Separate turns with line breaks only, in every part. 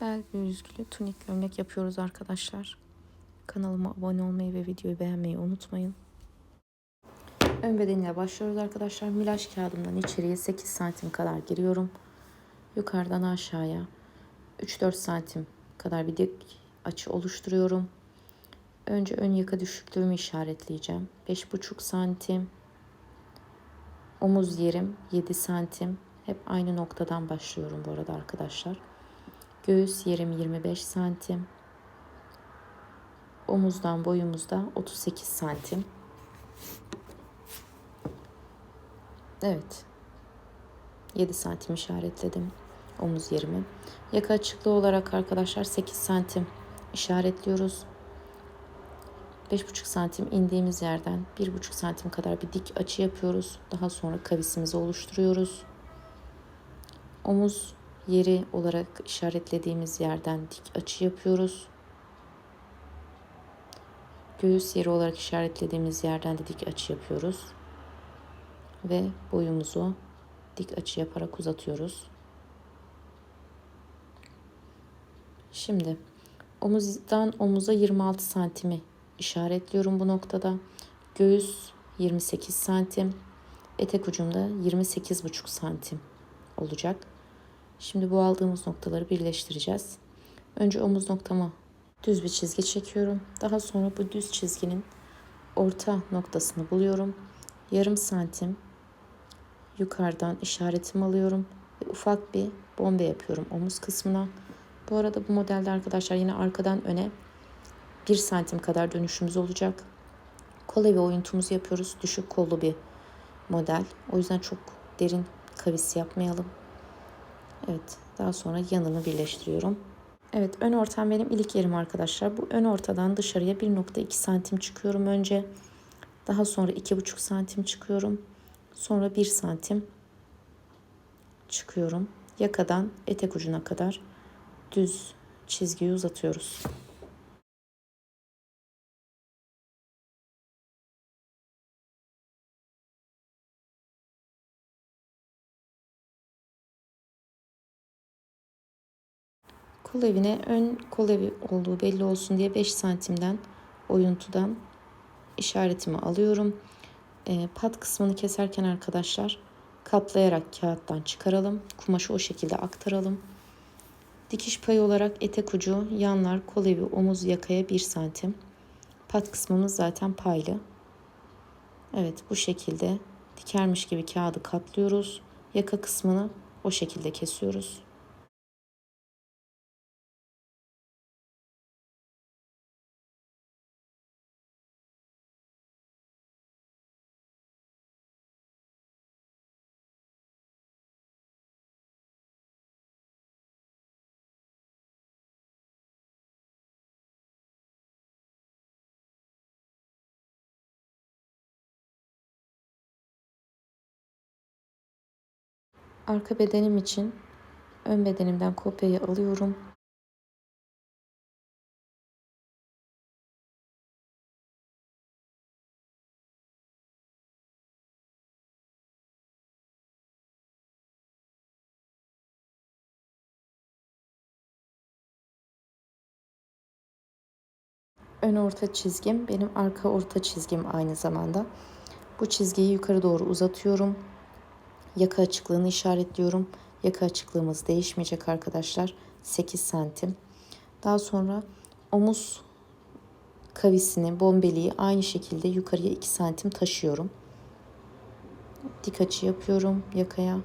Bel büyüzgülü tunik gömlek yapıyoruz arkadaşlar. Kanalıma abone olmayı ve videoyu beğenmeyi unutmayın. Ön bedeniyle başlıyoruz arkadaşlar. Milaj kağıdımdan içeriye 8 santim kadar giriyorum. Yukarıdan aşağıya 3-4 santim kadar bir dik açı oluşturuyorum. Önce ön yaka düşüklüğümü işaretleyeceğim. 5,5 santim. Omuz yerim 7 santim. Hep aynı noktadan başlıyorum bu arada arkadaşlar. Göğüs yerim 25 santim. Omuzdan boyumuzda 38 santim. Evet. 7 santim işaretledim omuz yerimi. Yaka açıklığı olarak arkadaşlar 8 santim işaretliyoruz. 5,5 santim indiğimiz yerden 1,5 santim kadar bir dik açı yapıyoruz. Daha sonra kavisimizi oluşturuyoruz. Omuz yeri olarak işaretlediğimiz yerden dik açı yapıyoruz. Göğüs yeri olarak işaretlediğimiz yerden de dik açı yapıyoruz. Ve boyumuzu dik açı yaparak uzatıyoruz. Şimdi omuzdan omuza 26 santimi işaretliyorum bu noktada. Göğüs 28 santim. Etek ucumda 28,5 santim olacak. Şimdi bu aldığımız noktaları birleştireceğiz. Önce omuz noktama düz bir çizgi çekiyorum. Daha sonra bu düz çizginin orta noktasını buluyorum. Yarım santim yukarıdan işaretimi alıyorum ve ufak bir bombe yapıyorum omuz kısmına. Bu arada bu modelde arkadaşlar yine arkadan öne 1 santim kadar dönüşümüz olacak. Kol ve oyuntumuzu yapıyoruz. Düşük kollu bir model. O yüzden çok derin kavis yapmayalım. Evet daha sonra yanını birleştiriyorum. Evet ön ortam benim ilk yerim arkadaşlar. Bu ön ortadan dışarıya 1.2 santim çıkıyorum önce. Daha sonra 2.5 santim çıkıyorum. Sonra 1 santim çıkıyorum. Yakadan etek ucuna kadar düz çizgiyi uzatıyoruz. Kol evine ön kol evi olduğu belli olsun diye 5 santimden oyuntudan işaretimi alıyorum. E, pat kısmını keserken arkadaşlar katlayarak kağıttan çıkaralım. Kumaşı o şekilde aktaralım. Dikiş payı olarak etek ucu, yanlar, kol evi, omuz, yakaya 1 santim. Pat kısmımız zaten paylı. Evet bu şekilde dikermiş gibi kağıdı katlıyoruz. Yaka kısmını o şekilde kesiyoruz. Arka bedenim için ön bedenimden kopyayı alıyorum. Ön orta çizgim benim arka orta çizgim aynı zamanda. Bu çizgiyi yukarı doğru uzatıyorum. Yaka açıklığını işaretliyorum. Yaka açıklığımız değişmeyecek arkadaşlar. 8 santim. Daha sonra omuz kavisini, bombeliği aynı şekilde yukarıya 2 santim taşıyorum. Dik açı yapıyorum yakaya.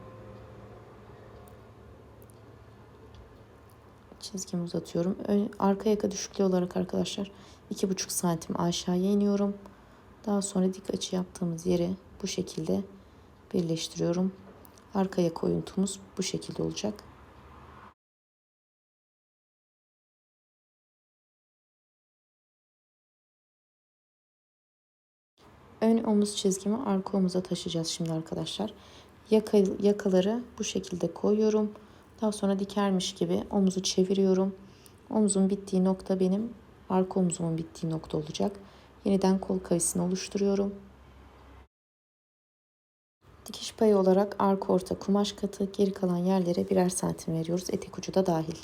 Çizgimi uzatıyorum. Ön, arka yaka düşüklüğü olarak arkadaşlar 2,5 santim aşağıya iniyorum. Daha sonra dik açı yaptığımız yeri bu şekilde birleştiriyorum. Arkaya koyuntumuz bu şekilde olacak. Ön omuz çizgimi arka omuza taşıyacağız şimdi arkadaşlar. Yaka, yakaları bu şekilde koyuyorum. Daha sonra dikermiş gibi omuzu çeviriyorum. Omuzun bittiği nokta benim arka omuzumun bittiği nokta olacak. Yeniden kol kavisini oluşturuyorum. Dikiş payı olarak arka orta kumaş katı geri kalan yerlere birer santim veriyoruz. Etek ucu da dahil.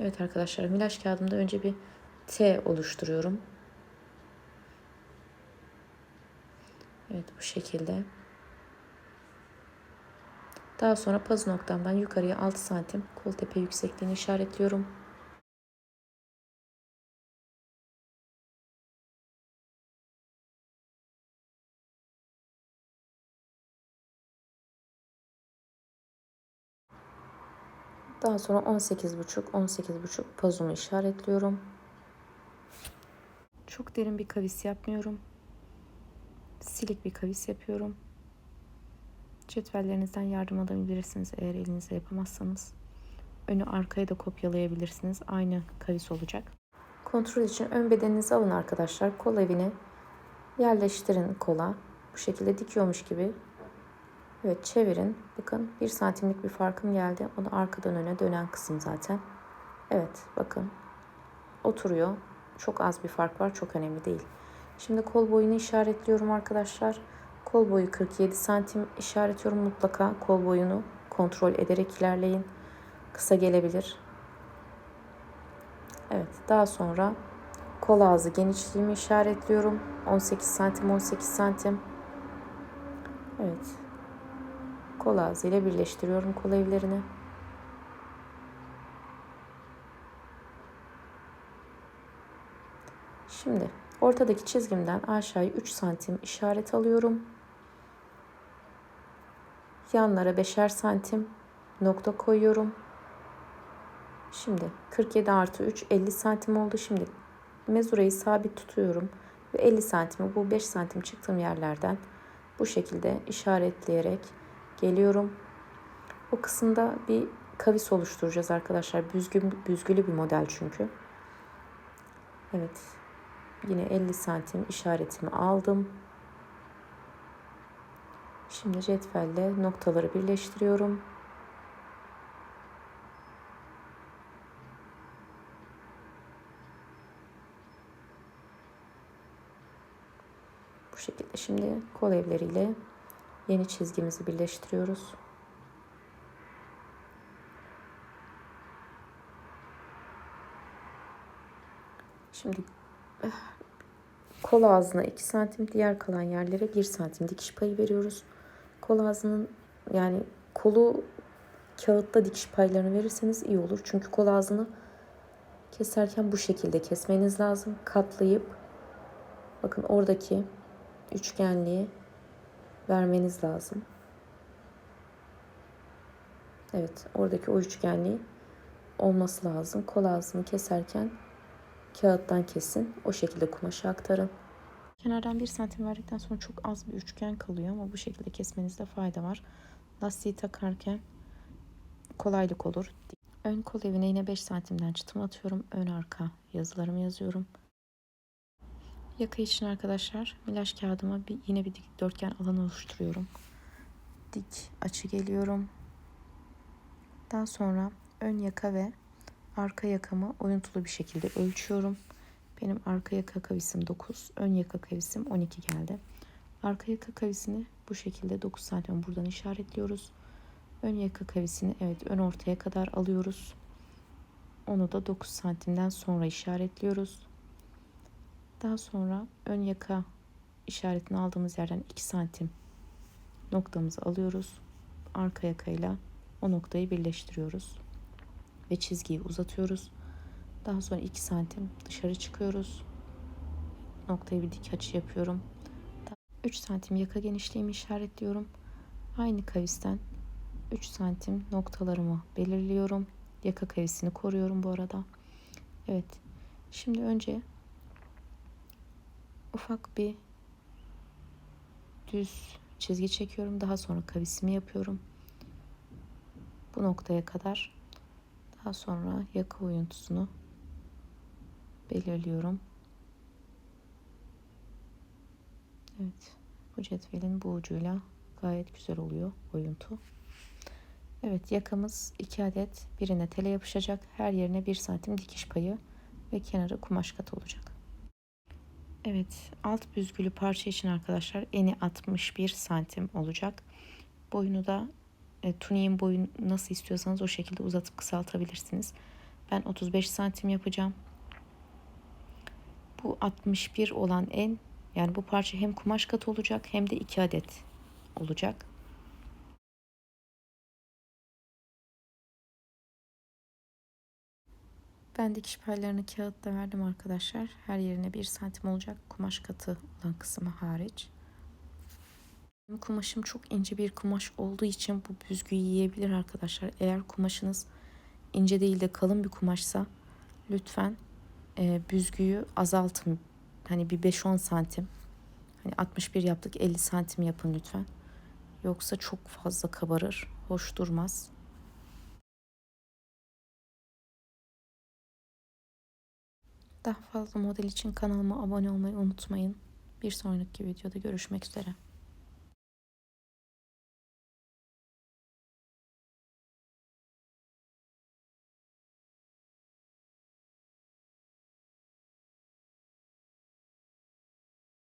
Evet arkadaşlar milaj kağıdımda önce bir T oluşturuyorum. Evet bu şekilde. Daha sonra paz noktamdan yukarıya 6 santim kol tepe yüksekliğini işaretliyorum. Daha sonra 18,5 18,5 pazumu işaretliyorum. Çok derin bir kavis yapmıyorum. Silik bir kavis yapıyorum. Cetvellerinizden yardım alabilirsiniz eğer elinizle yapamazsanız. Önü arkaya da kopyalayabilirsiniz. Aynı kavis olacak. Kontrol için ön bedeninizi alın arkadaşlar. Kol evini yerleştirin kola. Bu şekilde dikiyormuş gibi. Evet çevirin. Bakın bir santimlik bir farkım geldi. O da arkadan öne dönen kısım zaten. Evet bakın oturuyor. Çok az bir fark var. Çok önemli değil. Şimdi kol boyunu işaretliyorum arkadaşlar. Kol boyu 47 santim işaretliyorum mutlaka. Kol boyunu kontrol ederek ilerleyin. Kısa gelebilir. Evet daha sonra kol ağzı genişliğimi işaretliyorum. 18 santim 18 santim. Evet. Kol ağzı ile birleştiriyorum kol evlerini. Şimdi ortadaki çizgimden aşağıya 3 santim işaret alıyorum. Yanlara 5'er santim nokta koyuyorum. Şimdi 47 artı 3 50 santim oldu. Şimdi mezurayı sabit tutuyorum. Ve 50 santimi bu 5 santim çıktığım yerlerden bu şekilde işaretleyerek geliyorum. O kısımda bir kavis oluşturacağız arkadaşlar. Büzgün, büzgülü bir model çünkü. Evet. Yine 50 santim işaretimi aldım. Şimdi cetvelle noktaları birleştiriyorum. Bu şekilde şimdi kol evleriyle yeni çizgimizi birleştiriyoruz. Şimdi eh, kol ağzına 2 santim diğer kalan yerlere 1 santim dikiş payı veriyoruz. Kol ağzının yani kolu kağıtta dikiş paylarını verirseniz iyi olur. Çünkü kol ağzını keserken bu şekilde kesmeniz lazım. Katlayıp bakın oradaki üçgenliği vermeniz lazım. Evet oradaki o üçgenliği olması lazım. Kol ağzını keserken kağıttan kesin. O şekilde kumaşı aktarın. Kenardan bir santim verdikten sonra çok az bir üçgen kalıyor ama bu şekilde kesmenizde fayda var. Lastiği takarken kolaylık olur. Ön kol evine yine 5 santimden çıtım atıyorum. Ön arka yazılarımı yazıyorum. Yaka için arkadaşlar milaj kağıdıma bir, yine bir dikdörtgen alan oluşturuyorum. Dik açı geliyorum. Daha sonra ön yaka ve arka yakamı oyuntulu bir şekilde ölçüyorum. Benim arka yaka kavisim 9, ön yaka kavisim 12 geldi. Arka yaka kavisini bu şekilde 9 santim buradan işaretliyoruz. Ön yaka kavisini evet ön ortaya kadar alıyoruz. Onu da 9 santimden sonra işaretliyoruz. Daha sonra ön yaka işaretini aldığımız yerden 2 santim noktamızı alıyoruz. Arka yakayla o noktayı birleştiriyoruz. Ve çizgiyi uzatıyoruz. Daha sonra 2 santim dışarı çıkıyoruz. Noktayı bir dik açı yapıyorum. 3 santim yaka genişliğimi işaretliyorum. Aynı kavisten 3 santim noktalarımı belirliyorum. Yaka kavisini koruyorum bu arada. Evet. Şimdi önce ufak bir düz çizgi çekiyorum. Daha sonra kavisimi yapıyorum. Bu noktaya kadar. Daha sonra yaka oyuntusunu belirliyorum. Evet. Bu cetvelin bu ucuyla gayet güzel oluyor oyuntu. Evet yakamız 2 adet birine tele yapışacak. Her yerine 1 santim dikiş payı ve kenarı kumaş kat olacak. Evet alt büzgülü parça için arkadaşlar eni 61 santim olacak. Boyunu da e, tuniğin boyunu nasıl istiyorsanız o şekilde uzatıp kısaltabilirsiniz. Ben 35 santim yapacağım. Bu 61 olan en yani bu parça hem kumaş katı olacak hem de 2 adet olacak. Ben dikiş paylarını kağıtta verdim arkadaşlar. Her yerine 1 santim olacak. Kumaş katı olan kısmı hariç. Kumaşım çok ince bir kumaş olduğu için bu büzgüyü yiyebilir arkadaşlar. Eğer kumaşınız ince değil de kalın bir kumaşsa lütfen e, büzgüyü azaltın. Hani bir 5-10 santim. Hani 61 yaptık 50 santim yapın lütfen. Yoksa çok fazla kabarır. Hoş durmaz. Daha fazla model için kanalıma abone olmayı unutmayın. Bir sonraki videoda görüşmek üzere.